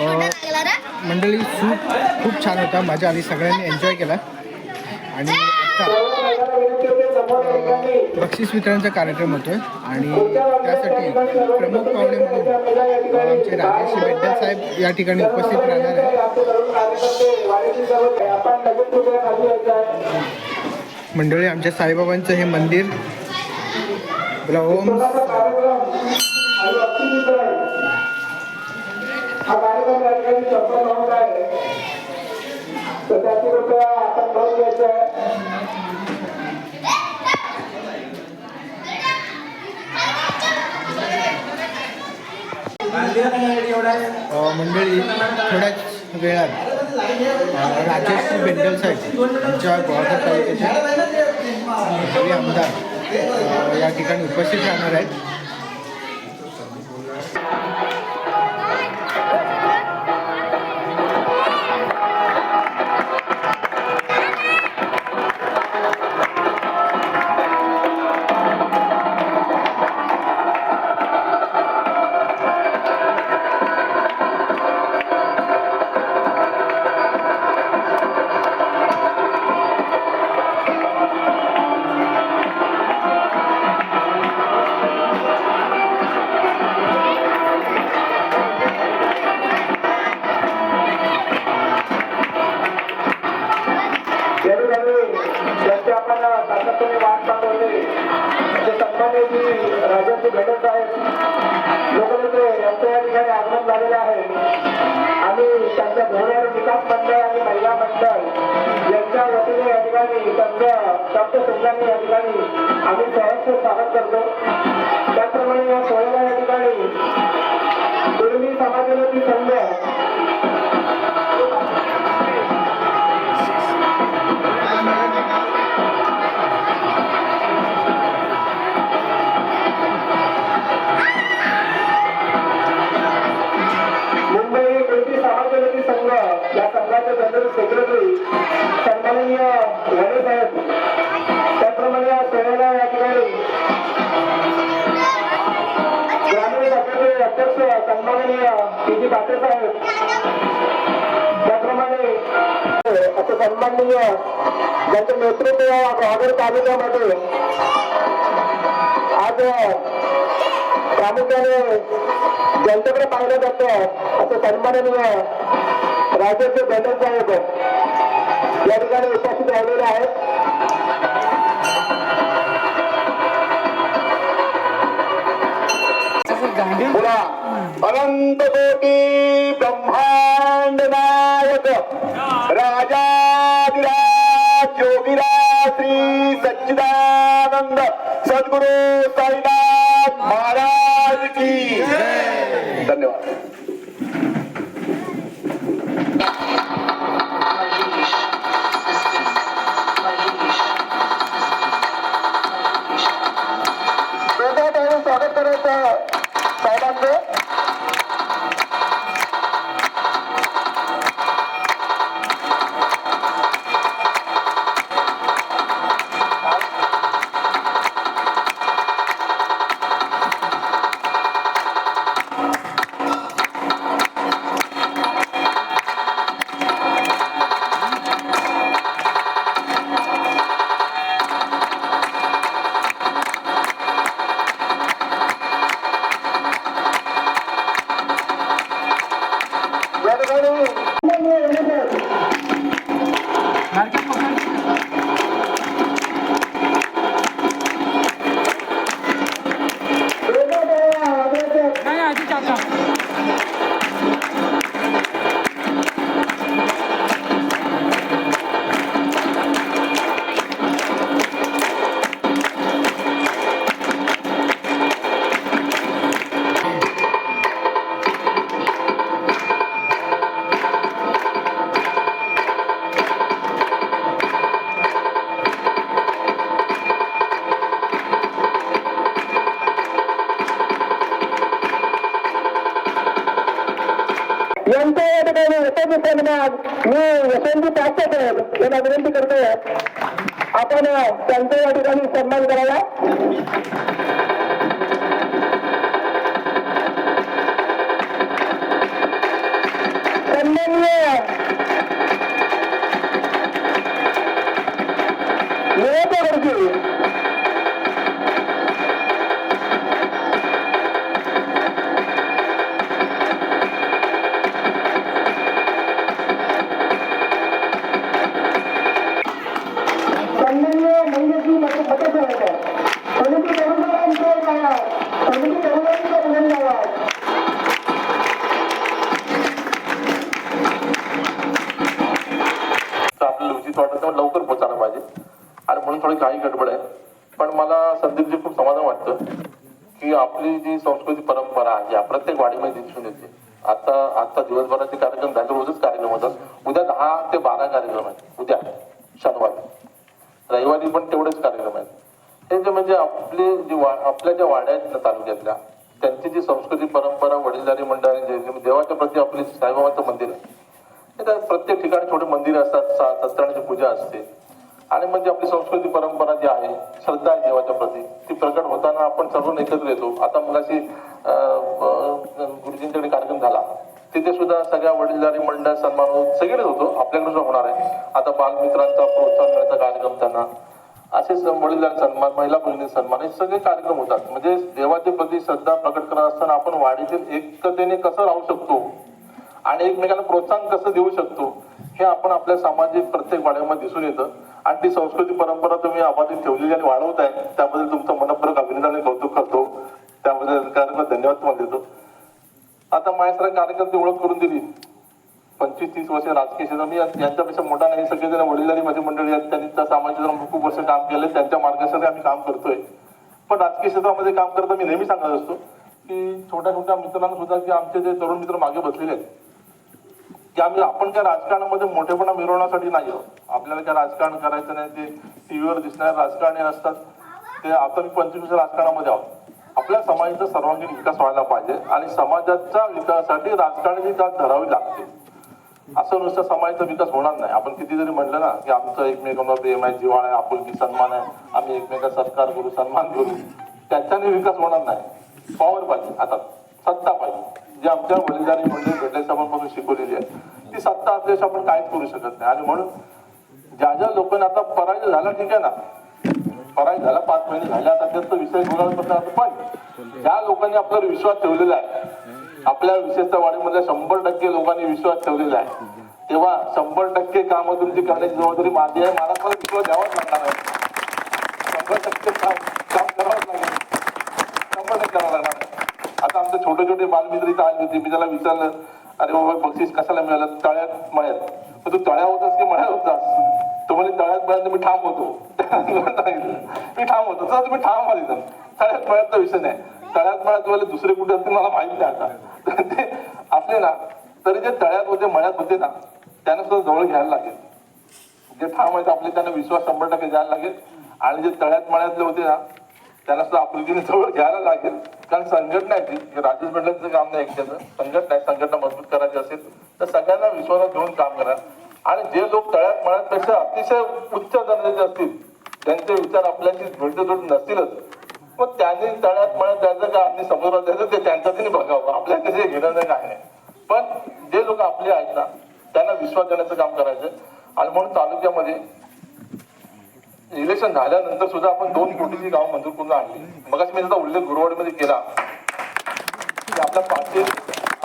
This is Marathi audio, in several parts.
मंडळी सूप खूप छान होता. माझ्या आधी सगळ्यांनी एन्जॉय केला. आणि आता बक्षीस वितरणचा कार्यक्रम होतोय. आणि त्यासाठी प्रमुख पाहुणे म्हणून आमचे राजेश बेड्डल साहेब या ठिकाणी उपस्थित राहणार आहेत. मंडळी आमच्या साईबाबांचं हे मंदिर बोला ओम हा कार्यक्रम या ठिकाणी संपन्न होत आहे. तर त्याची कृपया आपण नोंद घ्यायची आहे. अ, मंडळी थोड्याच वेळात राजेश बेंडल साहेब आमच्या गोवाघाट तालुक्याचे भावी आमदार अ, या ठिकाणी उपस्थित राहणार आहेत. ठिकाणी त्यांचं शब्दशब्दांनी या ठिकाणी आम्ही सहर्ष स्वागत करतो. त्याचप्रमाणे या सोहळ्याला या ठिकाणी दुर्मी समाजोन्नती संघ सन्माननीय पी जी पाटील साहेब त्याप्रमाणे असं सन्माननीय ज्यांचं नेतृत्व या तालुक्यामध्ये. आज प्रामुख्याने जनतेकडे पाहिलं जातं असं सन्माननीय राजेश बेंडर साहेब या ठिकाणी उपस्थित राहिलेले आहेत. बोला. अनंत कोटी ब्रह्मांड नायक राजा ज्योतिरा श्री सच्चिदानंद सद्गुरु साईनाथ यांच्या या ठिकाणी यशस्वी सन्मान मी यशवंती पाचशे साहेब यांना विनंती करतोय. आपण त्यांचा या ठिकाणी सन्मान करावा की आपली जी संस्कृती परंपरा आहे या प्रत्येक वाडीमध्ये दिसून येते. आता आता दिवसभराचे कार्यक्रम झाले रोजच कार्यक्रम होतात. उद्या दहा ते बारा कार्यक्रम आहेत. उद्या शनिवारी. रविवारी पण तेवढेच कार्यक्रम आहेत. हे जे म्हणजे आपले जे वा आपल्या ज्या वाड्या आहेत ना तालुक्यातल्या त्यांची जी संस्कृती परंपरा वडीलधारी मंडळी जे देवाच्या प्रती आपली साईबाबाचं मंदिर आहे. त्या प्रत्येक ठिकाणी छोटे मंदिर असतात सात सत्यनारायणाची पूजा असते. आणि म्हणजे आपली संस्कृती परंपरा जी आहे श्रद्धा आहे देवाच्या प्रती ती प्रकट होताना आपण सर्व एकत्र येतो. आता मग अशी गुरुजींच्याकडे कार्यक्रम झाला. तिथे सुद्धा सगळ्या वडीलधारी मंडळ सन्मान सगळेच होतो. आपल्याकडे होणार आहे. आता बालमित्रांचा प्रोत्साहन मिळायचा कार्यक्रम त्यांना. असे वडीलधारी सन्मान महिला भगिनी सन्मान हे सगळे कार्यक्रम होतात. म्हणजे देवाच्या प्रती श्रद्धा प्रकट करत असताना आपण वाढीतील एकतेने कसं राहू शकतो? आणि एकमेकांना प्रोत्साहन कसं देऊ शकतो? हे आपण आपल्या सामाजिक प्रत्येक वाड्यामध्ये दिसून येतं. आणि ती संस्कृती परंपरा तुम्ही अबाधित ठेवलेली आणि वाढवत आहे त्याबद्दल तुमचं मनपूर्वक अभिनंदन आणि कौतुक करतो. त्याबद्दल कार्यक्रम धन्यवाद तुम्हाला देतो. आता माझ्यासारखा कार्यक्रम ओळख करून दिली. पंचवीस तीस वर्ष राजकीय क्षेत्र. मी यांच्यापेक्षा मोठा नाही सगळेजण वडीलधारी माझी मंडळी आहेत. त्यांनी त्या सामाजिक क्षेत्रामध्ये खूप वर्ष काम केले. त्यांच्या मार्गदर्शनाने आम्ही काम करतोय. पण राजकीय क्षेत्रामध्ये काम करता मी नेहमी सांगत असतो की छोट्या छोट्या मित्रांना सुद्धा की आमचे जे तरुण मित्र मागे बसलेले आहेत की आम्ही आपण त्या राजकारणामध्ये मोठेपणा मिरवण्यासाठी नाही आहोत आपल्याला काय राजकारण करायचं नाही ते टीव्हीवर दिसणारे राजकारणी असतात ते आता मी पंचवीस राजकारणामध्ये आहोत. आपल्या समाजाचा सर्वांगीण विकास व्हायला पाहिजे आणि समाजाच्या विकासासाठी राजकारणाची जात धरावी लागते. असं नुसतं समाजाचा विकास होणार नाही. आपण किती जरी म्हणलं ना की आमचं एकमेकांवर प्रेम आहे जिव्हाळा आहे आपुलकी सन्मान आहे आम्ही एकमेका सत्कार करू सन्मान करू त्याच्याने विकास होणार नाही. पॉवर पाहिजे. आता सत्ता पाहिजे. जी आमच्या वडीलधारी मंडळी भेटल्या शिकवलेली आहे. ती सत्ता असल्याशिवाय आपण काहीच करू शकत नाही. आणि म्हणून ज्या ज्या लोकांना आता पराजय झाला ठीक आहे ना? पराजय झाला पाच महिने झाले आता त्याचा विषय बोलायला पण ज्या लोकांनी आपल्यावर विश्वास ठेवलेला आहे आपल्या विशेषतः वाढीमध्ये शंभर टक्के लोकांनी विश्वास ठेवलेला आहे तेव्हा शंभर टक्के कामं तुमची करण्याची जबाबदारी माझी आहे. मला पण विश्वास द्यावाच लागणार आहे शंभर टक्के काम करावंच लागणार शंभर टक्के करावं लागणार आहे. आता आमचे छोटे छोटे बालमित्र इथं आले होते. मी त्याला विचारलं अरे बाबा बक्षीस कशाला मिळालं? तळ्यात मळ्यात. मग तू तळ्या होतास की मळ्यात होतास तो म्हणजे तळ्यात मळ्यात मी ठाम होतो. मी ठाम होतो. तसं तुम्ही ठाम आले तर तळ्यात मळ्यातचा विषय नाही. तळ्यात मळ्यात तुम्हाला दुसरे कुठे असतील मला माहीत नाही आता. ते असले ना तरी जे तळ्यात होते मळ्यात होते ना त्यांना सुद्धा जवळ घ्यायला लागेल. जे ठाम आहेत आपले त्यांना विश्वास शंभर टक्के द्यायला लागेल. आणि जे तळ्यात मळ्यातले होते ना त्यांना सुद्धा आपुलकीने जवळ घ्यायला लागेल. कारण संघटना आहे ती. राजेश मंडळाचं काम नाही एकट्याचं. संघटना आहे संघटना मजबूत करायची असेल तर सगळ्यांना विश्वासात घेऊन काम करा. आणि जे लोक तळ्यात मळ्यापेक्षा अतिशय उच्च दर्जाचे असतील त्यांचे विचार आपल्याशी भेटजोड नसतीलच. मग त्यांनी तळ्यात मळ्यात जायचं का? आणि समुद्रात जायचं ते त्यांच्या त्यांनी बघावं. आपल्या कसे घेणं नाही काय नाही पण जे लोक आपले आहेत ना त्यांना विश्वास देण्याचं काम करायचं आणि म्हणून तालुक्यामध्ये इलेक्शन झाल्यानंतर सुद्धा आपण दोन कोटीची गाव मंजूर करून आणली. मग मी त्याचा उल्लेख गुरुवाडीमध्ये केला. की आपला पाचशे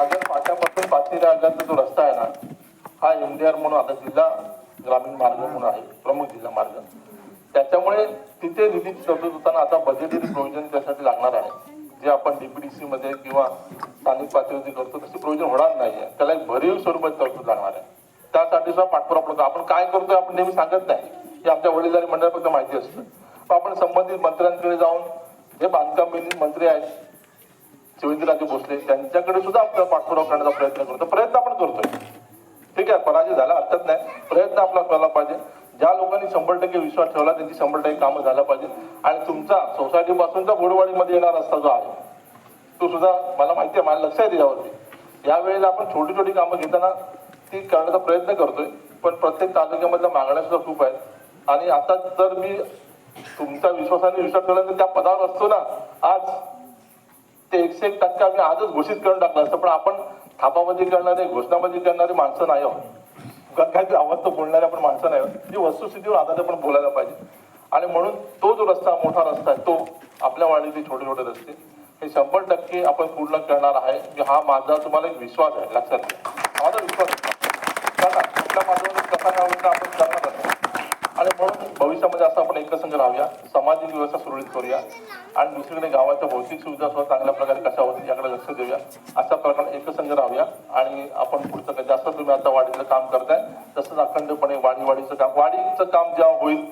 आगर फाट्यापासून पाचशे आगारचा जो रस्ता आहे ना हा एम जी आर म्हणून आता जिल्हा ग्रामीण मार्ग म्हणून आहे प्रमुख जिल्हा मार्ग. त्याच्यामुळे तिथे निधीची तरतूद होताना आता बजेटरी प्रोव्हिजन त्यासाठी लागणार आहे. जे आपण डीपीडीसी मध्ये किंवा स्थानिक पातळीवरती करतो तसे प्रोव्हिजन होणार नाहीये त्याला एक भरीव स्वरूपात तरतूद लागणार आहे. त्यासाठी सुद्धा पाठपुरा पडतो. आपण काय करतोय आपण नेहमी सांगत नाही. हे आमच्या वडीलधारी मंडळाला फक्त माहिती असतं. पण आपण संबंधित मंत्र्यांकडे जाऊन जे बांधकाम मंत्री आहेत शिवेंद्रराजे भोसले त्यांच्याकडे सुद्धा आपला पाठपुरावा करण्याचा प्रयत्न करतो. प्रयत्न आपण करतोय. ठीक आहे पराजय झाला हरकत नाही. प्रयत्न आपला केला पाहिजे. ज्या लोकांनी शंभर टक्के विश्वास ठेवला त्यांची शंभर टक्के कामं झालं पाहिजे. आणि तुमचा सोसायटीपासून तर बोडवाडीमध्ये येणार रस्ता जो आहे तो सुद्धा मला माहिती आहे मला लक्ष आहे त्याच्यावरती. यावेळेला आपण छोटी छोटी कामं घेताना ती करण्याचा प्रयत्न करतोय. पण प्रत्येक तालुक्यामधल्या मागण्या सुद्धा खूप आहेत. आणि आता जर मी तुमच्या विश्वासाने विश्वास केला तर त्या पदावर असतो ना आज ते एकशे एक टक्के आम्ही आजच घोषित करून टाकलं असतं. पण आपण थापाबाजी करणारे घोषणाबाजी करणारी माणसं नाही आहोत. काहीतरी आवाज तर बोलणारे आपण माणसं नाही आहोत. जी वस्तुस्थितीवर आधारित आपण बोलायला पाहिजे. आणि म्हणून तो जो रस्ता मोठा रस्ता आहे तो आपल्या वाडीचे छोटे छोटे रस्ते हे शंभर टक्के आपण पूर्ण करणार आहे. की हा माझा तुम्हाला एक विश्वास आहे लक्षात घ्या माझा विश्वास आहे चला आपल्या माध्यमातून कसा काय होईल आपण जास्त आपण एकसंघ राहूया सामाजिक व्यवस्था सुरळीत करूया. आणि दुसरीकडे गावाच्या भौतिक सुविधा सुद्धा चांगल्या प्रकारे कशा होतील याकडे लक्ष देऊया. अशा प्रकारे एकसंघ राहूया आणि आपण पुढचं काही जास्त तुम्ही आता वाढीचं काम करताय तसंच अखंडपणे वाडी वाडीचं काम वाडीचं काम जेव्हा होईल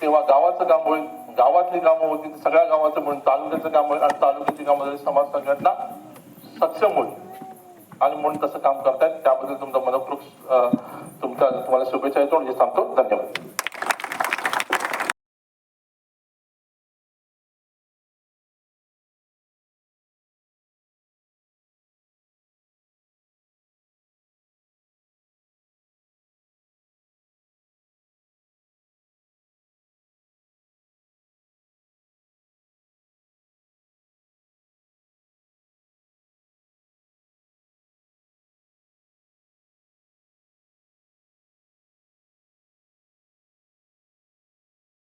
तेव्हा गावाचं काम होईल गावातली कामं होतील सगळ्या गावाचं म्हणून तालुक्याचं काम होईल आणि तालुक्याची कामं समाज संघटना सक्षम होईल. आणि म्हणून तसं काम करतायत. त्याबद्दल तुमचा मनपूर्वक तुमच्या तुम्हाला शुभेच्छा येतो म्हणजे सांगतो. धन्यवाद.